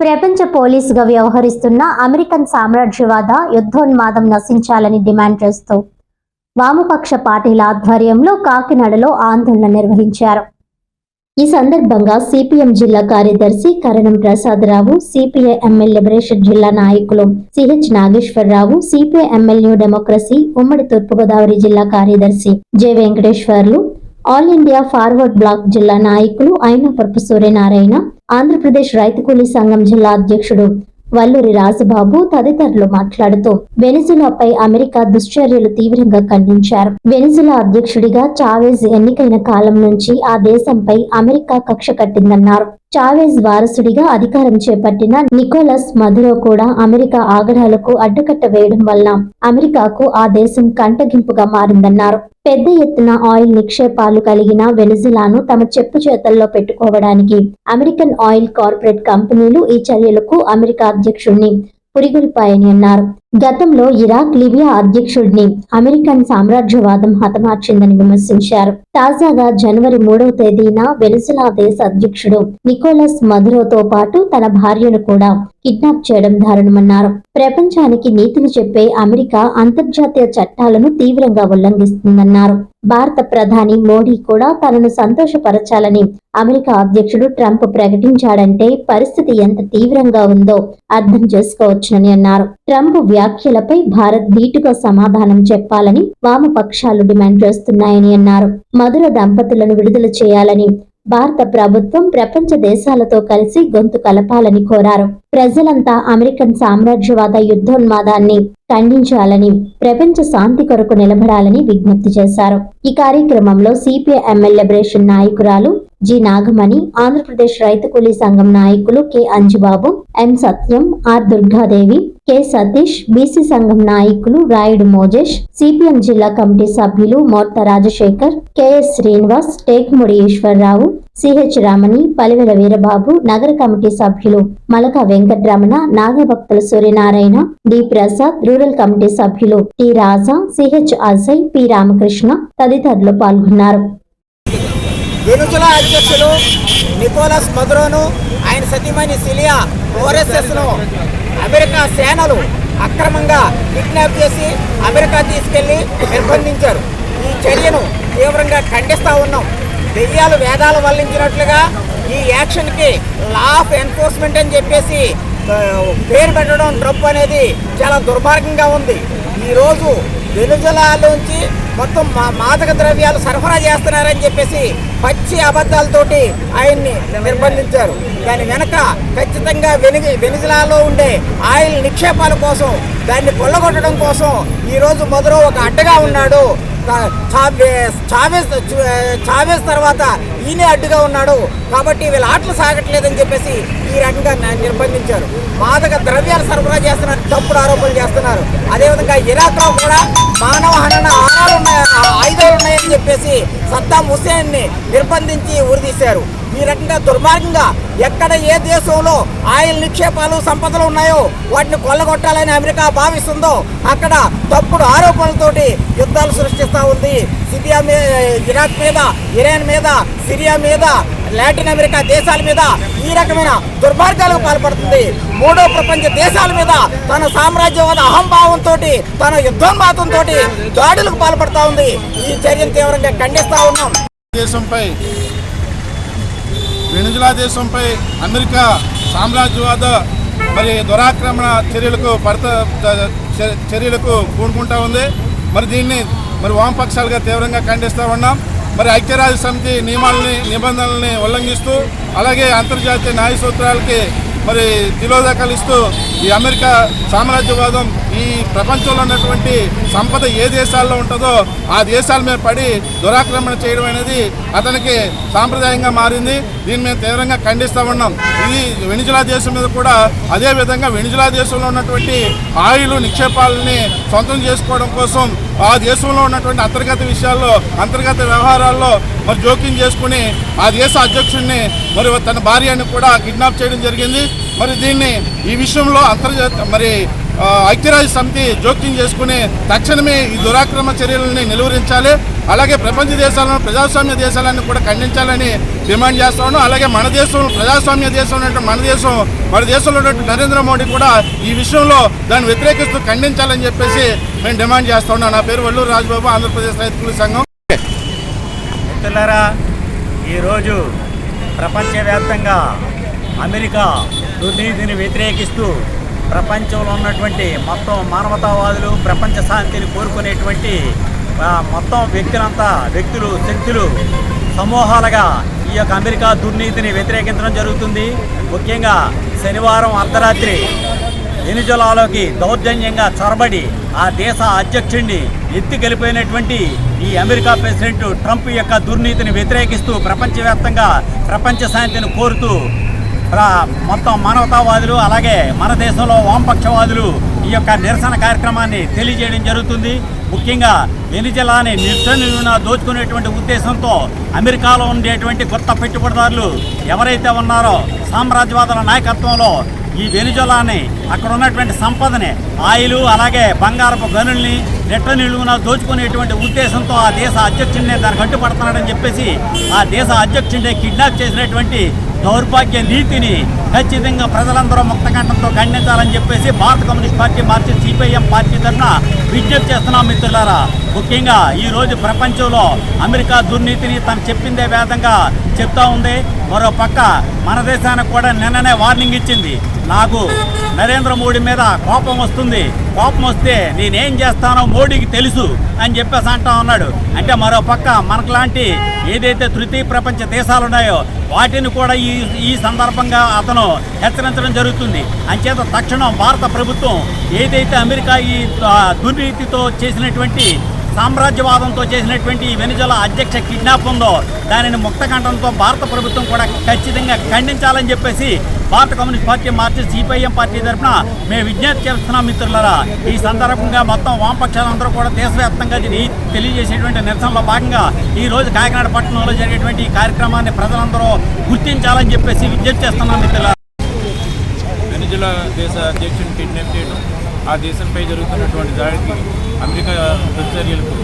ప్రపంచ పోలీసుగా వ్యవహరిస్తున్న American సామ్రాజ్యవాద యుద్ధోన్మాదం నశించాలని demand చేస్తూ వామపక్ష పార్టీల ఆధ్వర్యంలో కాకినాడలో ఆందోళన నిర్వహించారు. ఈ సందర్భంగా సిపిఎం జిల్లా కార్యదర్శి Karanam Prasadarao CPI MLA liberation జిల్లా నాయకులు CH Nageswararao CPI MLA new democracy ఉమ్మడి తూర్పుగోదావరి జిల్లా కార్యదర్శి J Venkateswarlu all India forward bloc జిల్లా నాయకులు అయినపరపు సూర్యనారాయణ ఆంధ్రప్రదేశ్ రైతు కూలీ సంఘం జిల్లా అధ్యక్షుడు వల్లూరి రాజబాబు తదితరులు మాట్లాడుతూ వెనిజులాపై అమెరికా దుశ్చర్యలు తీవ్రంగా ఖండించారు. వెనిజులా అధ్యక్షుడిగా చావేజ్ ఎన్నికైన కాలం నుంచి ఆ దేశంపై అమెరికా కక్ష కట్టిందన్నారు. చావెజ్ వారసుడిగా అధికారం చేపట్టిన నికోలస్ మధురో కూడా అమెరికా ఆగడాలకు అడ్డుకట్ట వేయడం వల్ల అమెరికాకు ఆ దేశం కంటగింపుగా మారిందన్నారు. పెద్ద ఎత్తున ఆయిల్ నిక్షేపాలు కలిగిన వెనిజులాను తమ చెప్పు చేతల్లో పెట్టుకోవడానికి అమెరికన్ ఆయిల్ కార్పొరేట్ కంపెనీలు ఈ చర్యలకు అమెరికా అధ్యక్షుడిని పురిగొల్పాయని అన్నారు. గతంలో ఇరాక్ లిబియా అధ్యక్షుడిని అమెరికన్ సామ్రాజ్యవాదం హతమార్చిందని విమర్శించారు. తాజాగా జనవరి మూడవ తేదీన వెనుసులా దేశ అధ్యక్షుడు నికోలస్ మధురోతో పాటు తన భార్యను కూడా కిడ్నాప్ చేయడం దారుణమన్నారు. ప్రపంచానికి నీతిని చెప్పే అమెరికా అంతర్జాతీయ చట్టాలను తీవ్రంగా ఉల్లంఘిస్తుందన్నారు. భారత ప్రధాని మోడీ కూడా తనను సంతోషపరచాలని అమెరికా అధ్యక్షుడు ట్రంప్ ప్రకటించాడంటే పరిస్థితి ఎంత తీవ్రంగా ఉందో అర్థం చేసుకోవచ్చునని అన్నారు. ట్రంప్ వ్యాఖ్యలపై భారత్ ధీటుగా సమాధానం చెప్పాలని వామపక్షాలు డిమాండ్ చేస్తున్నాయని అన్నారు. మధుర దంపతులను విడుదల చేయాలని భారత ప్రభుత్వం ప్రపంచ దేశాలతో కలిసి గొంతు కలపాలని కోరారు. ప్రజలంతా అమెరికన్ సామ్రాజ్యవాద యుద్ధోన్మాదాన్ని ఖండించాలని ప్రపంచ శాంతి కొరకు నిలబడాలని విజ్ఞప్తి చేశారు. ఈ కార్యక్రమంలో సిపిఐ ఎమ్మెల్యే నాయకురాలు జి నాగమణి ఆంధ్రప్రదేశ్ రైతు కూలీ సంఘం నాయకులు K Anjubabu M Satyam R Durgadevi K Satish BC సంఘం నాయకులు రాయుడు మోజేష్ సిపిఎం జిల్లా కమిటీ సభ్యులు మోర్త రాజశేఖర్ కెఎస్ శ్రీనివాస్ టేక్ముడి ఈశ్వరరావు సిహెచ్ రమణి పలివెల వీరబాబు నగర కమిటీ సభ్యులు Malaka Venkataramana Nagabhaktula Suryanarayana D Prasad rural committee సభ్యులు T Raja CH Ajay P Ramakrishna తదితరులు పాల్గొన్నారు. వెనుజులా అధ్యక్షులు నికోలస్ మదురోను ఆయన సతీమణి సిలియా ఓరెస్ఎస్ను అమెరికా సేనలు అక్రమంగా కిడ్నాప్ చేసి అమెరికా తీసుకెళ్ళి నిర్బంధించారు. ఈ చర్యను తీవ్రంగా ఖండిస్తా ఉన్నాం. దెయ్యాలు వేదాలు వల్లించినట్లుగా ఈ యాక్షన్కి లా ఆఫ్ ఎన్ఫోర్స్మెంట్ అని చెప్పేసి పేరు పెట్టడం డ్రప్ అనేది చాలా దుర్మార్గంగా ఉంది. ఈరోజు వెనుజలాలోంచి మొత్తం మా మాదక ద్రవ్యాలు సరఫరా చేస్తున్నారని చెప్పేసి పచ్చి అబద్ధాలతోటి ఆయన్ని నిర్బంధించారు. దాని వెనక ఖచ్చితంగా వెనుగి వెనుజలాలో ఉండే ఆయిల్ నిక్షేపాల కోసం దాన్ని కొల్లగొట్టడం కోసం ఈరోజు మొదలు ఒక అడ్డగా ఉన్నాడు. చావేస్ చావేస్ తర్వాత ఈయనే అడ్డుగా ఉన్నాడు. కాబట్టి వీళ్ళ ఆటలు సాగట్లేదని చెప్పేసి ఈ రకంగా నిర్బంధించారు. మాదక ద్రవ్యాలు సరఫరా చేస్తున్నారు తప్పుడు ఆరోపణలు చేస్తున్నారు. అదేవిధంగా ఇరాక్లో కూడా మానవ హనన ఆరాలు ఉన్నాయి ఆయుధాలు ఉన్నాయని చెప్పేసి సద్దాం హుసేన్ని నిర్బంధించి ఉరిదీశారు ఈ రకంగా దుర్మార్గంగా ఎక్కడ ఏ దేశంలో ఆయిల్ నిక్షేపాలు సంపదలు ఉన్నాయో వాటిని కొల్లగొట్టాలని అమెరికా భావిస్తుందో అక్కడ తప్పుడు ఆరోపణలతోటి యుద్ధాలు సృష్టిస్తూ ఉంది. సిరియా మీద ఇరాక్ మీద ఇరాన్ మీద సిరియా మీద లాటిన్ అమెరికా దేశాల మీద ఈ రకమైన దుర్మార్గాలకు పాల్పడుతుంది. మూడో ప్రపంచ దేశాల మీద తన సామ్రాజ్యవాద అహంభావంతో తన యుద్ధోన్మాతంతో దాడులకు పాల్పడుతూ ఉంది. ఈ చర్యను తీవ్రంగా ఖండిస్తా ఉన్నాం. దేశంపై వెనుజులా దేశంపై అమెరికా సామ్రాజ్యవాద మరి దురాక్రమణ చర్యలకు పడత చర్యలకు పూనుకుంటా ఉంది. మరి దీన్ని మరి వామపక్షాలుగా తీవ్రంగా ఖండిస్తూ ఉన్నాం. మరి ఐక్యరాజ్య సమితి నియమాలని నిబంధనల్ని ఉల్లంఘిస్తూ అలాగే అంతర్జాతీయ న్యాయ సూత్రాలకి మరి తిలోదకాలు ఇస్తూ ఈ అమెరికా సామ్రాజ్యవాదం ఈ ప్రపంచంలో ఉన్నటువంటి సంపద ఏ దేశాల్లో ఉంటుందో ఆ దేశాల మీద పడి దురాక్రమణ చేయడం అనేది అతనికి సాంప్రదాయంగా మారింది. దీన్ని మేము తీవ్రంగా ఖండిస్తూ ఉన్నాం. ఇది వెనిజులా దేశం మీద కూడా అదే విధంగా వెనిజులా దేశంలో ఉన్నటువంటి ఆయిల్ నిక్షేపాలని సొంతం చేసుకోవడం కోసం ఆ దేశంలో ఉన్నటువంటి అంతర్గత విషయాల్లో అంతర్గత వ్యవహారాల్లో మరి జోక్యం చేసుకుని ఆ దేశ అధ్యక్షుడిని మరి తన భార్యని కూడా కిడ్నాప్ చేయడం జరిగింది. మరి దీన్ని ఈ విషయంలో అంతర్జాత మరి ఐక్యరాజ్య సమితి జోక్యం చేసుకుని తక్షణమే ఈ దురాక్రమ చర్యలని నిలువరించాలి. అలాగే ప్రపంచ దేశాలను ప్రజాస్వామ్య దేశాలను కూడా ఖండించాలని డిమాండ్ చేస్తున్నాను అలాగే మన దేశం ప్రజాస్వామ్య దేశం ఉన్నట్టు మన దేశం మన దేశంలో ఉన్నట్టు నరేంద్ర మోడీ కూడా ఈ విషయంలో దాన్ని వ్యతిరేకిస్తూ ఖండించాలని చెప్పేసి మేము డిమాండ్ చేస్తా ఉన్నాం. నా పేరు వల్లూరు రాజబాబు ఆంధ్రప్రదేశ్ రైతుల సంఘం. మిత్రులారా ఈరోజు ప్రపంచవ్యాప్తంగా అమెరికా దుర్నీతిని వ్యతిరేకిస్తూ ప్రపంచంలో ఉన్నటువంటి మొత్తం మానవతావాదులు ప్రపంచ శాంతిని కోరుకునేటువంటి మొత్తం వ్యక్తులంతా వ్యక్తులు శక్తులు సమూహాలుగా ఈ యొక్క అమెరికా దుర్నీతిని వ్యతిరేకించడం జరుగుతుంది. ముఖ్యంగా శనివారం అర్ధరాత్రి వెనుజలాలోకి దౌర్జన్యంగా చొరబడి ఆ దేశ అధ్యక్షుడిని ఎత్తి గెలిపోయినటువంటి ఈ అమెరికా ప్రెసిడెంట్ ట్రంప్ యొక్క దుర్నీతిని వ్యతిరేకిస్తూ ప్రపంచవ్యాప్తంగా ప్రపంచ శాంతిని కోరుతూ మొత్తం మానవతావాదులు అలాగే మన దేశంలో వామపక్షవాదులు ఈ యొక్క నిరసన కార్యక్రమాన్ని తెలియజేయడం జరుగుతుంది. ముఖ్యంగా వెనిజలాని నిర్సన దోచుకునేటువంటి ఉద్దేశంతో అమెరికాలో ఉండేటువంటి కొత్త పెట్టుబడిదారులు ఎవరైతే ఉన్నారో సామ్రాజ్యవాదుల నాయకత్వంలో ఈ వెనుజలాని అక్కడ ఉన్నటువంటి సంపదని ఆయిలు అలాగే బంగారపు గనుల్ని నెట్ట నిలువున దోచుకునేటువంటి ఉద్దేశంతో ఆ దేశ అధ్యక్షుడిని దానికి అడ్డుపడుతున్నాడని చెప్పేసి ఆ దేశ అధ్యక్షుడిని కిడ్నాప్ చేసినటువంటి దౌర్భాగ్య నీతిని ఖచ్చితంగా ప్రజలందరూ ముక్తకంఠంతో ఖండించాలని చెప్పేసి భారత కమ్యూనిస్ట్ పార్టీ మార్చి సిపిఐఎం పార్టీ తరఫున విజ్ఞప్తి చేస్తున్నాం మిత్రులారా. ముఖ్యంగా ఈ రోజు ప్రపంచంలో అమెరికా దుర్నీతిని తను చెప్పిందే వేదంగా చెప్తా ఉంది. మరో పక్క మన దేశానికి కూడా నిన్ననే వార్నింగ్ ఇచ్చింది. నాకు నరేంద్ర మోడీ మీద కోపం వస్తుంది. కోపం వస్తే నేనేం చేస్తానో మోడీకి తెలుసు అని చెప్పేసి అంటా ఉన్నాడు. అంటే మరో పక్క మనకులాంటి ఏదైతే తృతీయ ప్రపంచ దేశాలు ఉన్నాయో వాటిని కూడా ఈ ఈ సందర్భంగా అతను హెచ్చరించడం జరుగుతుంది. అంచేత తక్షణం భారత ప్రభుత్వం ఏదైతే అమెరికా ఈ దుర్నీతితో చేసినటువంటి సామ్రాజ్యవాదంతో చేసినటువంటి వెనుజల అధ్యక్ష కిడ్నాప్ ఉందో దానిని ముక్తకంఠంతో భారత ప్రభుత్వం కూడా ఖచ్చితంగా ఖండించాలని చెప్పేసి భారత కమ్యూనిస్ట్ పార్టీ మార్చి సిపిఐఎం పార్టీ తరఫున మేము విజ్ఞప్తి చేస్తున్నాం మిత్రులరా. ఈ సందర్భంగా మొత్తం వామపక్షాలందరూ కూడా దేశవ్యాప్తంగా తెలియజేసేటువంటి నిరసనలో భాగంగా ఈ రోజు కాకినాడ పట్టణంలో జరిగేటువంటి ఈ కార్యక్రమాన్ని ప్రజలందరూ గుర్తించాలని చెప్పేసి విజ్ఞప్తి చేస్తున్నాం మిత్రులారా. దేశ అధ్యక్షుని కిడ్నాప్ చేయడం ఆ దేశంపై జరుగుతున్నటువంటి దాడికి అమెరికా దుర్చర్యలకు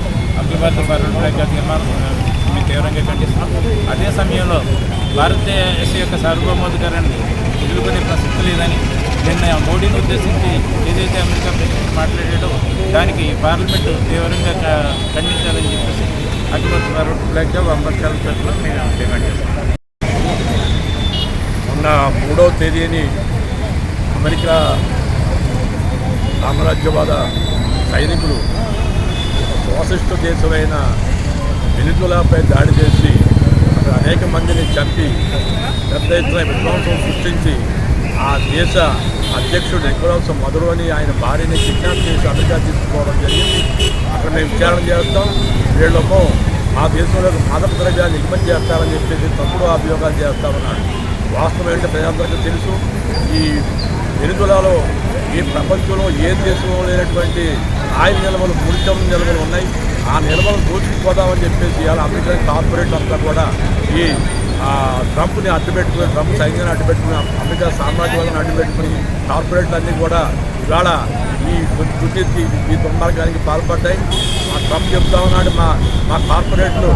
అఖిల భారత పర్యాటక తీర్మానం మేము తీవ్రంగా ఖండిస్తున్నాం. అదే సమయంలో భారతదేశ యొక్క సార్వభౌమాధికారాన్ని వదులుకునే ప్రసక్తి లేదని నిన్న మోడీని ఉద్దేశించి ఏదైతే అమెరికా ప్రెసిడెంట్ మాట్లాడాడో దానికి పార్లమెంటు తీవ్రంగా ఖండించాలని చెప్పేసి అఖిల రెండు పర్యాటక బ్లాక్ జాబ్ మేము డిమాండ్ చేస్తున్నాం. మొన్న మూడవ తేదీని అమెరికా సామ్రాజ్యవాద సైనికులు సోషలిస్ట్ దేశమైన వెనుజులాపై దాడి చేసి అక్కడ అనేక మందిని చంపి పెద్ద ఎత్తున విధ్వంసం సృష్టించి ఆ దేశ అధ్యక్షుడు నికోలస్ మధురు అని ఆయన భార్యని కిడ్నాప్ చేసి అమెరికా తీసుకోవడం జరిగింది. అక్కడ మేము విచారణ చేస్తాం. వీళ్ళమో ఆ దేశంలో మాదక ద్రవ్యాన్ని ఎగుమతి చేస్తారని చెప్పేసి తప్పుడు అభియోగాలు చేస్తామన్నాడు. వాస్తవం ఏంటంటే ప్రజలందరికీ తెలుసు. ఈ వెనుజులాలో ఈ ప్రపంచంలో ఏ దేశంలో లేనటువంటి ఆయిల్ నిల్వలు ముడిచం నిల్వలు ఉన్నాయి. ఆ నిల్వలు దోచుకుపోదామని చెప్పేసి ఇవాళ అమెరికా కార్పొరేట్ అంతా కూడా ఈ ట్రంప్ని అడ్డుపెట్టుకుని ట్రంప్ సైన్యాన్ని అడ్డుపెట్టుకుని అమెరికా సామ్రాజ్యవాదాన్ని అడ్డుపెట్టుకుని కార్పొరేట్లు అన్నీ కూడా ఇవాళ ఈ దుర్నీతికి ఈ దుర్మార్గానికి పాల్పడ్డాయి. ఆ ట్రంప్ చెప్తా ఉన్నాడు మా మా కార్పొరేట్లు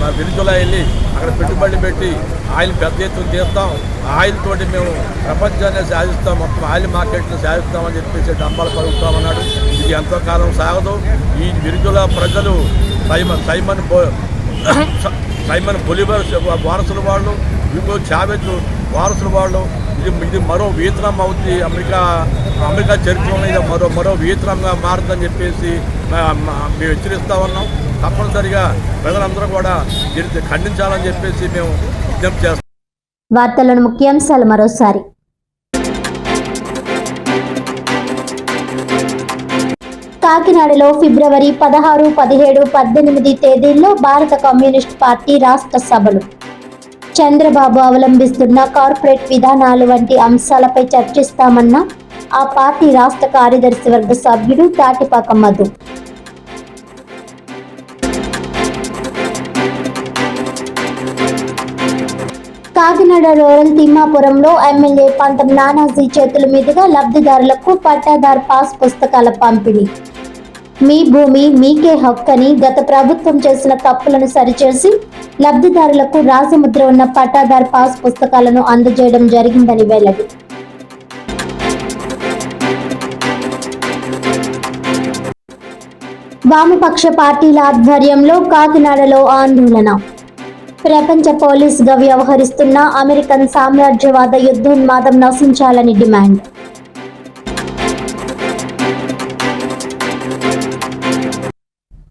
మా వెనుజులా వెళ్ళి అక్కడ పెట్టుబడి పెట్టి ఆయిల్ పెద్ద ఎత్తున తీస్తాం. ఆయిల్ తోటి మేము ప్రపంచాన్ని సాధిస్తాం మొత్తం ఆయిల్ మార్కెట్ని సాధిస్తామని చెప్పేసి డంబాలు పలుకుతామన్నాడు. ఇది ఎంతో కాలం సాగదు. ఈ వెనుజులా ప్రజలు సైమన్ సైమన్ సైమన్ బొలివర్ వారసుల వాళ్ళు ఇంకో చావెజ్ వారసుల వాళ్ళు. ఇది ఇది మరో వియత్నాం అవుతుంది అమెరికా అమెరికా చరిత్రలో ఇది మరో మరో వియత్నాంగా మారుతుందని చెప్పేసి మేము హెచ్చరిస్తా ఉన్నాం. తప్పనిసరిగా ప్రజలందరూ కూడా దీన్ని ఖండించాలని చెప్పేసి మేము విజ్ఞప్తి చేస్తాం వార్తలను ముఖ్యాంశాలు మరోసారి. కాకినాడలో ఫిబ్రవరి పదహారు పదిహేడు పద్దెనిమిది తేదీల్లో భారత కమ్యూనిస్ట్ పార్టీ రాష్ట్ర సభలు. చంద్రబాబు అవలంబిస్తున్న కార్పొరేట్ విధానాలు వంటి అంశాలపై చర్చిస్తామన్న ఆ పార్టీ రాష్ట్ర కార్యదర్శి వర్గ సభ్యుడు తాటిపాక మధు. కాకినాడ రూరల్ తిమ్మాపురంలో ఎమ్మెల్యే పంతం నానాజీ చేతుల మీదుగా లబ్ధిదారులకు పట్టాదార్ పాస్ పుస్తకాల పంపిణీ. మీ భూమి మీకే హక్కని గత ప్రభుత్వం చేసిన తప్పులను సరిచేసి లబ్ధిదారులకు రాజముద్ర ఉన్న పట్టాదారు పాస్ పుస్తకాలను అందజేయడం జరిగిందని వెల్లడి. వామపక్ష పార్టీల ఆధ్వర్యంలో కాకినాడలో ఆందోళన. ప్రపంచ పోలీసుగా వ్యవహరిస్తున్న అమెరికన్ సామ్రాజ్యవాద యుద్ధోన్మాదం నశించాలని డిమాండ్.